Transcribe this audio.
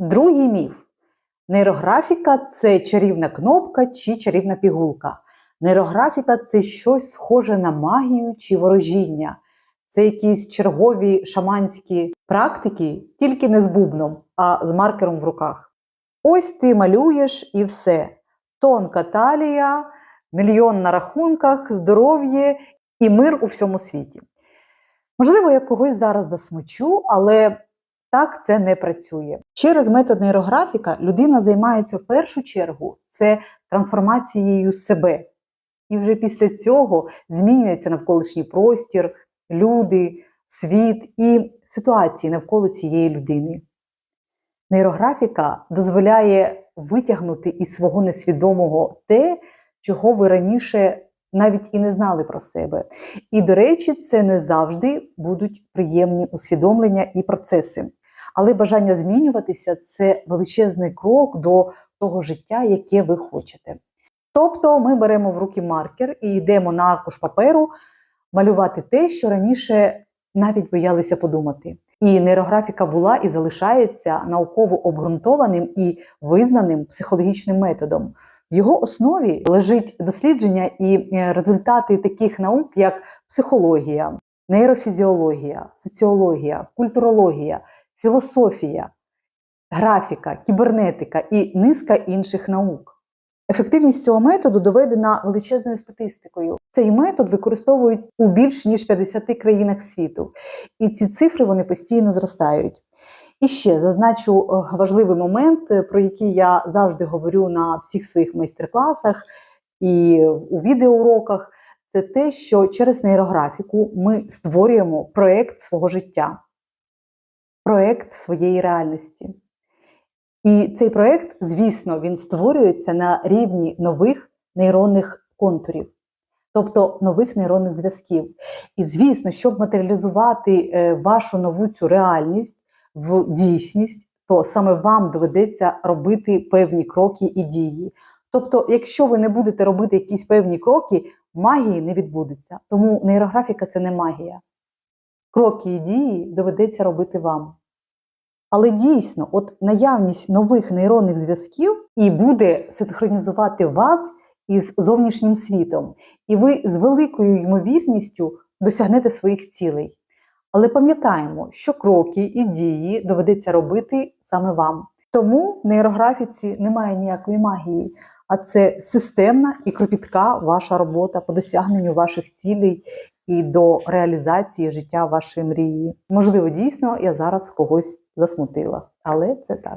Другий міф. Нейрографіка це чарівна кнопка чи чарівна пігулка. Нейрографіка це щось схоже на магію чи ворожіння. Це якісь чергові шаманські практики, тільки не з бубном, а з маркером в руках. Ось ти малюєш і все. Тонка талія, мільйон на рахунках, здоров'я і мир у всьому світі. Можливо, я когось зараз засмучу, але так це не працює. Через метод нейрографіка людина займається в першу чергу це трансформацією себе. І вже після цього змінюється навколишній простір, люди, світ і ситуації навколо цієї людини. Нейрографіка дозволяє витягнути із свого несвідомого те, чого ви раніше навіть і не знали про себе. І, до речі, це не завжди будуть приємні усвідомлення і процеси. Але бажання змінюватися це величезний крок до того життя, яке ви хочете. Тобто ми беремо в руки маркер і йдемо на аркуш паперу малювати те, що раніше навіть боялися подумати. І нейрографіка була і залишається науково обґрунтованим і визнаним психологічним методом. В його основі лежить дослідження і е, результати таких наук, як психологія, нейрофізіологія, соціологія, культурологія, філософія, графіка, кібернетика і низка інших наук. Ефективність цього методу доведена величезною статистикою. Цей метод використовують у більш ніж 50 країнах світу, і ці цифри вони постійно зростають. І ще зазначу е, важливий момент, е, про який я завжди говорю на всіх своїх майстер-класах і у відеоуроках. Це те, що через нейрографіку ми створюємо проєкт свого життя, проєкт своєї реальності. І цей проєкт, звісно, він створюється на рівні нових нейронних контурів, тобто нових нейронних зв'язків. І звісно, щоб матеріалізувати е, вашу нову цю реальність в дійсність, то саме вам доведеться робити певні кроки і дії. Тобто, якщо ви не будете робити якісь певні кроки, магії не відбудеться. Тому нейрографіка це не магія. Кроки і дії доведеться робити вам. Але дійсно, от наявність нових нейронних зв'язків і буде синхронізувати вас із зовнішнім світом, і ви з великою ймовірністю досягнете своїх цілей. Але пам'ятаємо, що кроки і дії доведеться робити саме вам. Тому в нейрографіці немає ніякої магії, а це системна і кропітка ваша робота по досягненню ваших цілей і до реалізації життя вашої мрії. Можливо, дійсно, я зараз когось засмутила, але це так.